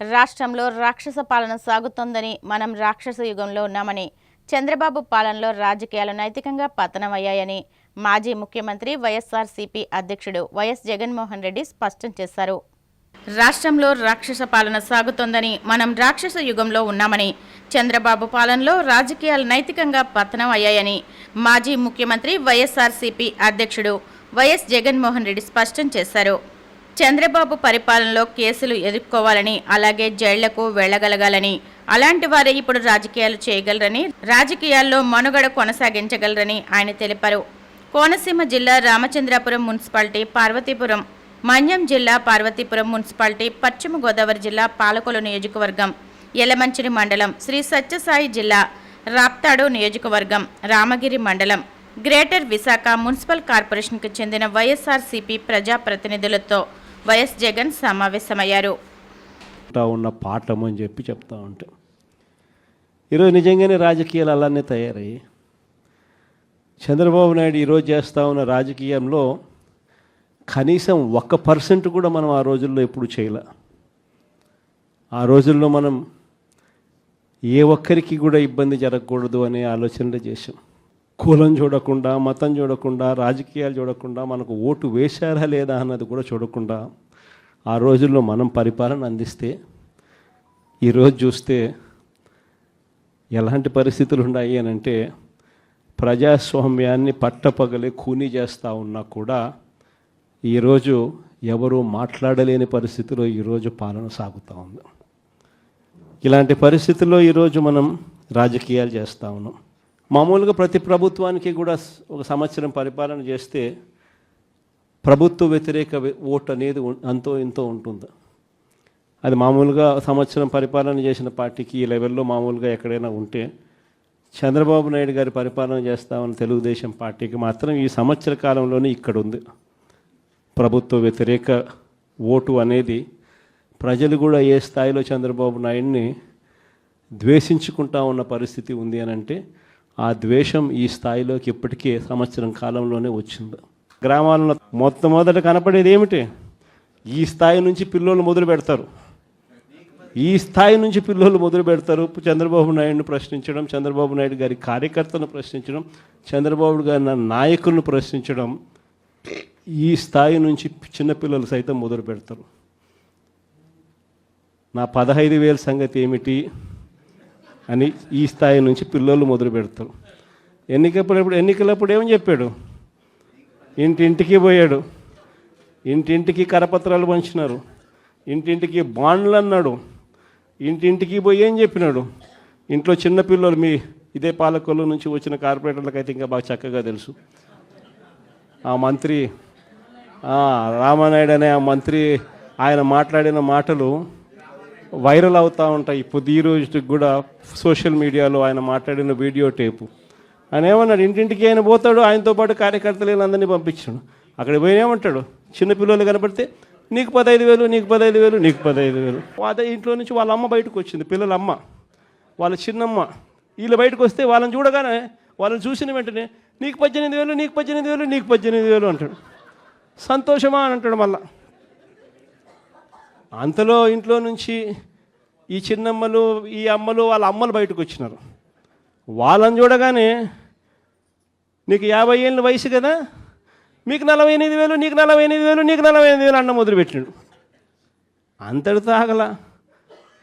రాష్ట్రంలో రాక్షస పాలన సాగుతోందని మనం రాక్షస యుగంలో ఉన్నామని చంద్రబాబు పాలనలో రాజకీయాలు నైతికంగా పతనమయ్యాయని మాజీ ముఖ్యమంత్రి వైఎస్ఆర్సీపీ అధ్యక్షుడు వైఎస్ జగన్మోహన్ రెడ్డి స్పష్టం చేశారు. రాష్ట్రంలో రాక్షస పాలన సాగుతోందని మనం రాక్షస యుగంలో ఉన్నామని చంద్రబాబు పాలనలో రాజకీయాలు నైతికంగా పతనం అయ్యాయని మాజీ ముఖ్యమంత్రి వైఎస్ఆర్సీపీ అధ్యక్షుడు వైఎస్ జగన్మోహన్ రెడ్డి స్పష్టం చేశారు. చంద్రబాబు పరిపాలనలో కేసులు ఎదుర్కోవాలని అలాగే జైళ్ళకు వెళ్ళగలగాలని అలాంటి వారే ఇప్పుడు రాజకీయాలు చేయగలరని రాజకీయాల్లో మనుగడ కొనసాగించగలరని ఆయన తెలిపారు. కోనసీమ జిల్లా రామచంద్రాపురం మున్సిపాలిటీ పార్వతీపురం మన్యం జిల్లా పార్వతీపురం మున్సిపాలిటీ పశ్చిమ గోదావరి జిల్లా పాలకొలు నియోజకవర్గం ఎలమంచిని మండలం శ్రీ సత్యసాయి జిల్లా రాప్తాడు నియోజకవర్గం రామగిరి మండలం గ్రేటర్ విశాఖ మున్సిపల్ కార్పొరేషన్కు చెందిన వైఎస్ఆర్సీపీ ప్రజాప్రతినిధులతో వైఎస్ జగన్ సమావేశమయ్యారు. ఉన్న పాఠం అని చెప్పి చెప్తా ఉంటాం ఈరోజు నిజంగానే రాజకీయాలు అలానే తయారయ్యాయి. చంద్రబాబు నాయుడు ఈరోజు చేస్తూ ఉన్న రాజకీయంలో కనీసం ఒక్క పర్సెంట్ కూడా మనం ఆ రోజుల్లో ఎప్పుడు చేయలే. ఆ రోజుల్లో మనం ఏ ఒక్కరికి కూడా ఇబ్బంది జరగకూడదు అనే ఆలోచనలు చేసాం కులం చూడకుండా మతం చూడకుండా రాజకీయాలు చూడకుండా మనకు ఓటు వేశారా లేదా అన్నది కూడా చూడకుండా ఆ రోజుల్లో మనం పరిపాలన అందిస్తే ఈరోజు చూస్తే ఎలాంటి పరిస్థితులు ఉన్నాయి అని అంటే ప్రజాస్వామ్యాన్ని పట్టపగలే ఖూనీ చేస్తూ ఉన్నా కూడా ఈరోజు ఎవరూ మాట్లాడలేని పరిస్థితిలో ఈరోజు పాలన సాగుతూ ఉంది. ఇలాంటి పరిస్థితుల్లో ఈరోజు మనం రాజకీయాలు చేస్తూ ఉన్నాం. మామూలుగా ప్రతి ప్రభుత్వానికి కూడా ఒక సంవత్సరం పరిపాలన చేస్తే ప్రభుత్వ వ్యతిరేక ఓటు అనేది అంతో ఇంతో ఉంటుంది. అది మామూలుగా సంవత్సరం పరిపాలన చేసిన పార్టీకి ఈ లెవెల్లో మామూలుగా ఎక్కడైనా ఉంటే చంద్రబాబు నాయుడు గారి పరిపాలన చేస్తామని తెలుగుదేశం పార్టీకి మాత్రం ఈ సంవత్సర కాలంలోనే ఇక్కడ ఉంది ప్రభుత్వ వ్యతిరేక ఓటు అనేది ప్రజలు కూడా ఏ స్థాయిలో చంద్రబాబు నాయుడిని ద్వేషించుకుంటా ఉన్న పరిస్థితి ఉంది అని అంటే ఆ ద్వేషం ఈ స్థాయిలోకి ఇప్పటికే సంవత్సరం కాలంలోనే వచ్చింది. గ్రామాలలో మొట్టమొదట కనపడేది ఏమిటి? ఈ స్థాయి నుంచి పిల్లలు మొదలు పెడతారు. ఈ స్థాయి నుంచి పిల్లలు మొదలు పెడతారు. చంద్రబాబు నాయుడుని ప్రశ్నించడం చంద్రబాబు నాయుడు గారి కార్యకర్తలను ప్రశ్నించడం చంద్రబాబు గారి నాయకులను ప్రశ్నించడం ఈ స్థాయి నుంచి చిన్నపిల్లలు సైతం మొదలు పెడతారు. నా పదహైదు వేల సంగతి ఏమిటి? అని ఈ స్థాయి నుంచి పిల్లలు మొదలు పెడతారు. ఎన్నికప్పుడు ఎన్నికలప్పుడు ఏమని చెప్పాడు? ఇంటింటికి పోయాడు. ఇంటింటికి కరపత్రాలు పంచినారు. ఇంటింటికి బాండ్లు అన్నాడు. ఇంటింటికి పోయి ఏం చెప్పినాడు? ఇంట్లో చిన్న పిల్లలు మీ ఇదే పాలకొల్లు నుంచి వచ్చిన కార్పొరేటర్లకు అయితే ఇంకా బాగా చక్కగా తెలుసు. ఆ మంత్రి రామానాయుడు అనే ఆ మంత్రి ఆయన మాట్లాడిన మాటలు వైరల్ అవుతూ ఉంటాయి. ఇప్పుడు ఈ రోజుకి కూడా సోషల్ మీడియాలో ఆయన మాట్లాడిన వీడియో టేపు. ఆయన ఏమన్నాడు? ఇంటింటికి ఆయన పోతాడు ఆయనతో పాటు కార్యకర్తలు అందరినీ పంపించాడు అక్కడ పోయిన ఏమంటాడు? చిన్నపిల్లలు కనపడితే నీకు పదహైదు వేలు నీకు పదహైదు వేలు నీకు పదహైదు వేలు. అదే ఇంట్లో నుంచి వాళ్ళ అమ్మ బయటకు వచ్చింది పిల్లల అమ్మ వాళ్ళ చిన్నమ్మ. వీళ్ళు బయటకు వస్తే వాళ్ళని చూడగానే వాళ్ళని చూసిన వెంటనే నీకు పద్దెనిమిది వేలు నీకు పద్దెనిమిది వేలు నీకు పద్దెనిమిది వేలు అంటాడు. సంతోషమా అని అంటాడు మళ్ళీ. అంతలో ఇంట్లో నుంచి ఈ చిన్నమ్మలు ఈ అమ్మలు వాళ్ళ అమ్మలు బయటకు వచ్చినారు. వాళ్ళని చూడగానే నీకు యాభై ఏళ్ళ వయసు కదా? మీకు నలభై ఎనిమిది వేలు నీకు నలభై ఎనిమిది వేలు నీకు నలభై ఎనిమిది వేలు అన్న మొదలుపెట్టినాడు అంతటితో ఆగల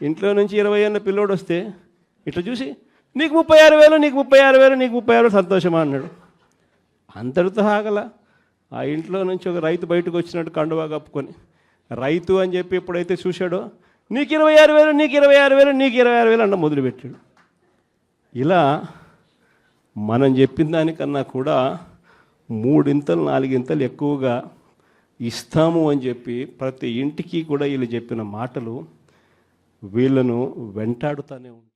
ఇంట్లో నుంచి ఇరవై ఏళ్ళ పిల్లోడు వస్తే ఇట్లా చూసి నీకు ముప్పై ఆరు వేలు నీకు ముప్పై ఆరు వేలు నీకు ముప్పై ఆరు సంతోషమా? అన్నాడు. అంతటితో ఆగల ఆ ఇంట్లో నుంచి ఒక రైతు బయటకు వచ్చినట్టు కండువా కప్పుకొని. రైతు అని చెప్పి ఎప్పుడైతే చూశాడో నీకు ఇరవై ఆరు వేలు నీకు ఇరవై ఆరు వేలు నీకు ఇరవై ఆరు వేలు అన్న మొదలుపెట్టాడు. ఇలా మనం చెప్పిన దానికన్నా కూడా మూడింతలు నాలుగింతలు ఎక్కువగా ఇస్తాము అని చెప్పి ప్రతి ఇంటికి కూడా వీళ్ళు చెప్పిన మాటలు వీళ్ళను వెంటాడుతూనే ఉంటాయి.